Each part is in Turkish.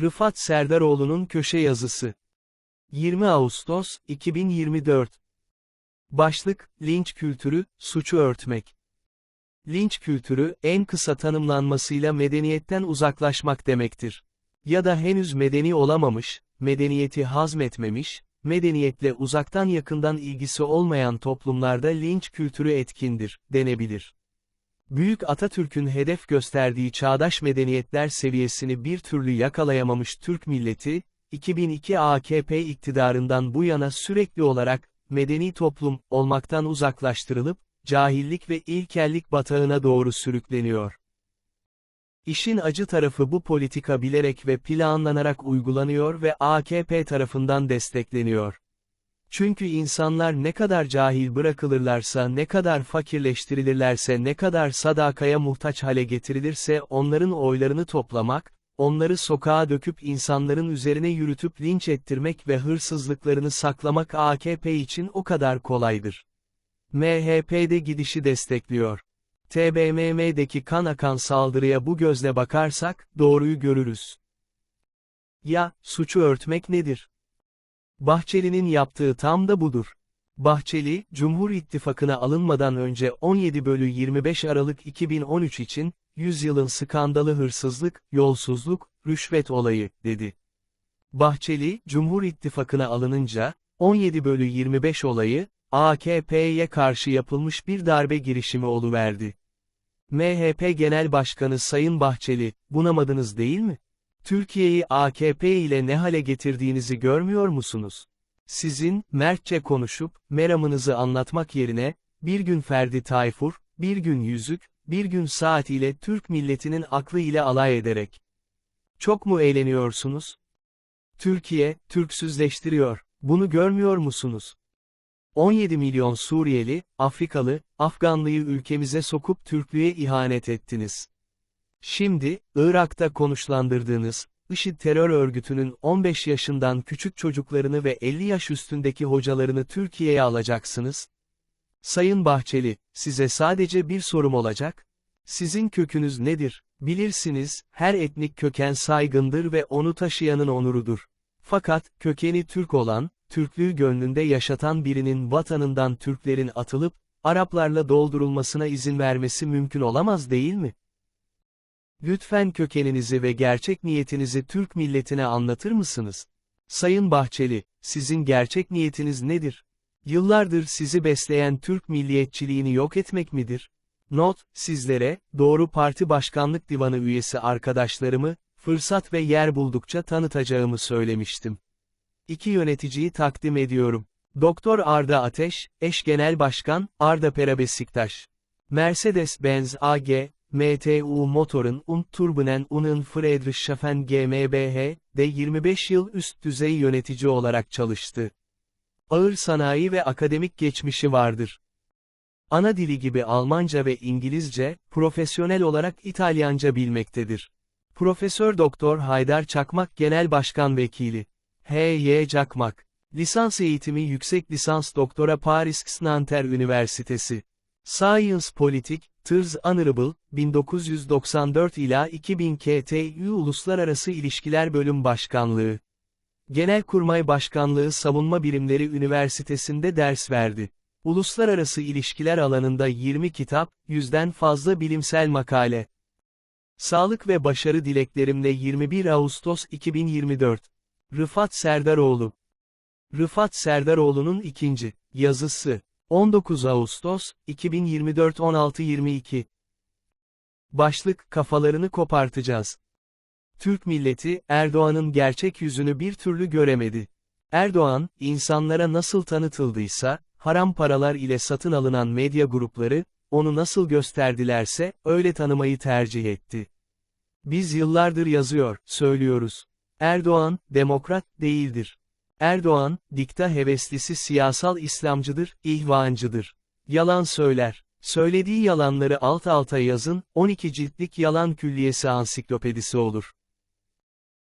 Rıfat Serdaroğlu'nun köşe yazısı. 20 Ağustos, 2024. Başlık, linç kültürü, suçu örtmek. Linç kültürü, en kısa tanımlanmasıyla medeniyetten uzaklaşmak demektir. Ya da henüz medeni olamamış, medeniyeti hazmetmemiş, medeniyetle uzaktan yakından ilgisi olmayan toplumlarda linç kültürü etkindir, denebilir. Büyük Atatürk'ün hedef gösterdiği çağdaş medeniyetler seviyesini bir türlü yakalayamamış Türk milleti, 2002 AKP iktidarından bu yana sürekli olarak, medeni toplum, olmaktan uzaklaştırılıp, cahillik ve ilkellik batağına doğru sürükleniyor. İşin acı tarafı bu politika bilerek ve planlanarak uygulanıyor ve AKP tarafından destekleniyor. Çünkü insanlar ne kadar cahil bırakılırlarsa ne kadar fakirleştirilirlerse ne kadar sadakaya muhtaç hale getirilirse onların oylarını toplamak, onları sokağa döküp insanların üzerine yürütüp linç ettirmek ve hırsızlıklarını saklamak AKP için o kadar kolaydır. MHP de gidişi destekliyor. TBMM'deki kan akan saldırıya bu gözle bakarsak, doğruyu görürüz. Ya, suçu örtmek nedir? Bahçeli'nin yaptığı tam da budur. Bahçeli, Cumhur İttifakı'na alınmadan önce 17 bölü 25 Aralık 2013 için, yüzyılın skandalı hırsızlık, yolsuzluk, rüşvet olayı, dedi. Bahçeli, Cumhur İttifakı'na alınınca, 17 bölü 25 olayı, AKP'ye karşı yapılmış bir darbe girişimi oluverdi. MHP Genel Başkanı Sayın Bahçeli, bunamadınız değil mi? Türkiye'yi AKP ile ne hale getirdiğinizi görmüyor musunuz? Sizin, mertçe konuşup, meramınızı anlatmak yerine, bir gün Ferdi Tayfur, bir gün yüzük, bir gün saat ile Türk milletinin aklı ile alay ederek. Çok mu eğleniyorsunuz? Türkiye, Türksüzleştiriyor. Bunu görmüyor musunuz? 17 milyon Suriyeli, Afrikalı, Afganlıyı ülkemize sokup Türklüğe ihanet ettiniz. Şimdi, Irak'ta konuşlandırdığınız, IŞİD terör örgütünün 15 yaşından küçük çocuklarını ve 50 yaş üstündeki hocalarını Türkiye'ye alacaksınız. Sayın Bahçeli, size sadece bir sorum olacak. Sizin kökünüz nedir? Bilirsiniz, her etnik köken saygındır ve onu taşıyanın onurudur. Fakat, kökeni Türk olan, Türklüğü gönlünde yaşatan birinin vatanından Türklerin atılıp, Araplarla doldurulmasına izin vermesi mümkün olamaz değil mi? Lütfen kökeninizi ve gerçek niyetinizi Türk milletine anlatır mısınız? Sayın Bahçeli, sizin gerçek niyetiniz nedir? Yıllardır sizi besleyen Türk milliyetçiliğini yok etmek midir? Not, sizlere, Doğru Parti Başkanlık Divanı üyesi arkadaşlarımı, fırsat ve yer buldukça tanıtacağımı söylemiştim. İki yöneticiyi takdim ediyorum. Doktor Arda Ateş, Eş Genel Başkan, Arda Pera Besiktaş. Mercedes-Benz AG, MTU Motor'un und Turbunen Un'un Friedrichshafen GmbH, de 25 yıl üst düzey yönetici olarak çalıştı. Ağır sanayi ve akademik geçmişi vardır. Ana dili gibi Almanca ve İngilizce, profesyonel olarak İtalyanca bilmektedir. Profesör Doktor Haydar Çakmak Genel Başkan Vekili. H.Y. Çakmak. Lisans eğitimi yüksek lisans doktora Paris Nanterre Üniversitesi. Science Politik, Tırz Honorable, 1994 ila 2000 KTÜ Uluslararası İlişkiler Bölüm Başkanlığı. Genelkurmay Başkanlığı Savunma Birimleri Üniversitesi'nde ders verdi. Uluslararası ilişkiler alanında 20 kitap, yüzden fazla bilimsel makale. Sağlık ve başarı dileklerimle 21 Ağustos 2024. Rıfat Serdaroğlu. Rıfat Serdaroğlu'nun ikinci yazısı. 19 Ağustos 2024 16-22 Başlık Kafalarını kopartacağız. Türk milleti, Erdoğan'ın gerçek yüzünü bir türlü göremedi. Erdoğan, insanlara nasıl tanıtıldıysa, haram paralar ile satın alınan medya grupları, onu nasıl gösterdilerse, öyle tanımayı tercih etti. Biz yıllardır yazıyor, söylüyoruz. Erdoğan, demokrat değildir. Erdoğan, dikta heveslisi siyasal İslamcıdır, ihvancıdır. Yalan söyler. Söylediği yalanları alt alta yazın, 12 ciltlik yalan külliyesi ansiklopedisi olur.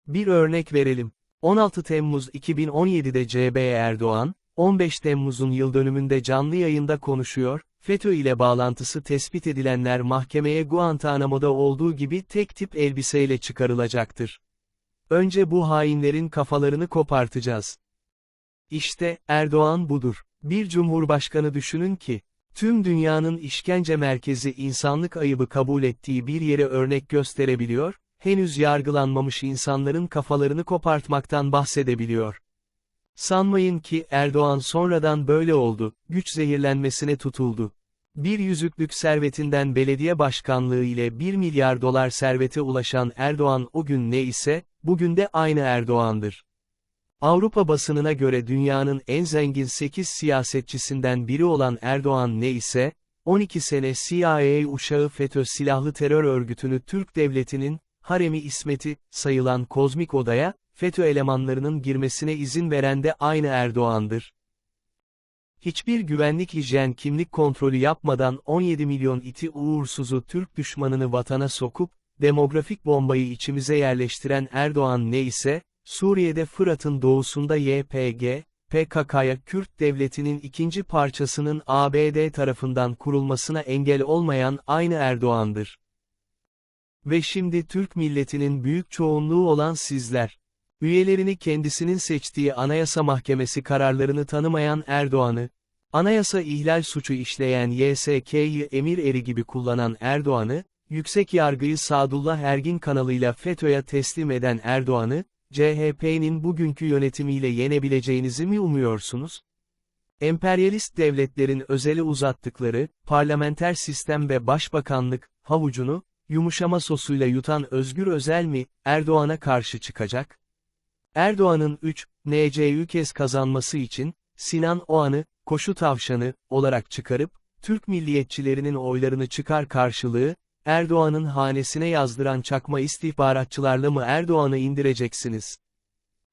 Bir örnek verelim. 16 Temmuz 2017'de CB Erdoğan, 15 Temmuz'un yıl dönümünde canlı yayında konuşuyor, FETÖ ile bağlantısı tespit edilenler mahkemeye Guantanamo'da olduğu gibi tek tip elbiseyle çıkarılacaktır. Önce bu hainlerin kafalarını kopartacağız. İşte, Erdoğan budur. Bir cumhurbaşkanı düşünün ki, tüm dünyanın işkence merkezi insanlık ayıbı kabul ettiği bir yere örnek gösterebiliyor, henüz yargılanmamış insanların kafalarını kopartmaktan bahsedebiliyor. Sanmayın ki Erdoğan sonradan böyle oldu, güç zehirlenmesine tutuldu. Bir yüzüklük servetinden belediye başkanlığı ile 1 milyar dolar servete ulaşan Erdoğan o gün ne ise, bugün de aynı Erdoğan'dır. Avrupa basınına göre dünyanın en zengin 8 siyasetçisinden biri olan Erdoğan ne ise, 12 sene CIA uşağı FETÖ silahlı terör örgütünü Türk devletinin, haremi İsmet'i, sayılan kozmik odaya, FETÖ elemanlarının girmesine izin veren de aynı Erdoğan'dır. Hiçbir güvenlik hijyen kimlik kontrolü yapmadan 17 milyon iti uğursuzu Türk düşmanını vatana sokup, demografik bombayı içimize yerleştiren Erdoğan ne ise, Suriye'de Fırat'ın doğusunda YPG, PKK'ya Kürt devletinin ikinci parçasının ABD tarafından kurulmasına engel olmayan aynı Erdoğan'dır. Ve şimdi Türk milletinin büyük çoğunluğu olan sizler, üyelerini kendisinin seçtiği Anayasa Mahkemesi kararlarını tanımayan Erdoğan'ı, anayasa ihlal suçu işleyen YSK'yı emir eri gibi kullanan Erdoğan'ı, yüksek yargıyı Sadullah Ergin kanalıyla FETÖ'ye teslim eden Erdoğan'ı, CHP'nin bugünkü yönetimiyle yenebileceğinizi mi umuyorsunuz? Emperyalist devletlerin özeli uzattıkları, parlamenter sistem ve başbakanlık, havucunu, yumuşama sosuyla yutan Özgür Özel mi, Erdoğan'a karşı çıkacak? Erdoğan'ın 3, NC'yü kez kazanması için, Sinan Oğan'ı, koşu tavşanı, olarak çıkarıp, Türk milliyetçilerinin oylarını çıkar karşılığı, Erdoğan'ın hanesine yazdıran çakma istihbaratçılarla mı Erdoğan'ı indireceksiniz?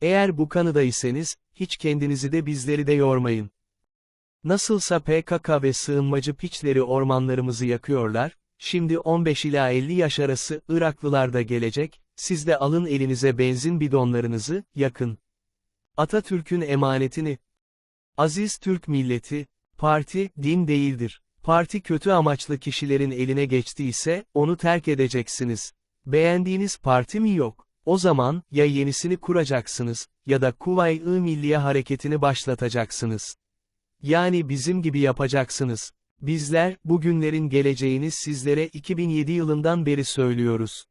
Eğer bu kanıdaysanız, hiç kendinizi de bizleri de yormayın. Nasılsa PKK ve sığınmacı piçleri ormanlarımızı yakıyorlar, şimdi 15 ila 50 yaş arası Iraklılar da gelecek, siz de alın elinize benzin bidonlarınızı, yakın. Atatürk'ün emanetini. Aziz Türk milleti, parti, din değildir. Parti kötü amaçlı kişilerin eline geçtiyse, onu terk edeceksiniz. Beğendiğiniz parti mi yok? O zaman, ya yenisini kuracaksınız, ya da Kuvayi-i Milliye hareketini başlatacaksınız. Yani bizim gibi yapacaksınız. Bizler, bugünlerin geleceğini sizlere 2007 yılından beri söylüyoruz.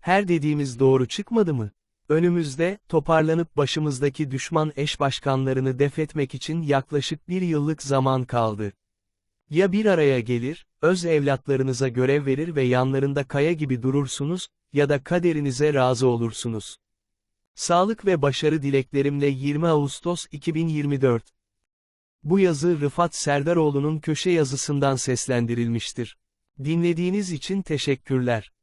Her dediğimiz doğru çıkmadı mı? Önümüzde, toparlanıp başımızdaki düşman eş başkanlarını defetmek için yaklaşık bir yıllık zaman kaldı. Ya bir araya gelir, öz evlatlarınıza görev verir ve yanlarında kaya gibi durursunuz, ya da kaderinize razı olursunuz. Sağlık ve başarı dileklerimle 20 Ağustos 2024 Bu yazı Rıfat Serdaroğlu'nun köşe yazısından seslendirilmiştir. Dinlediğiniz için teşekkürler.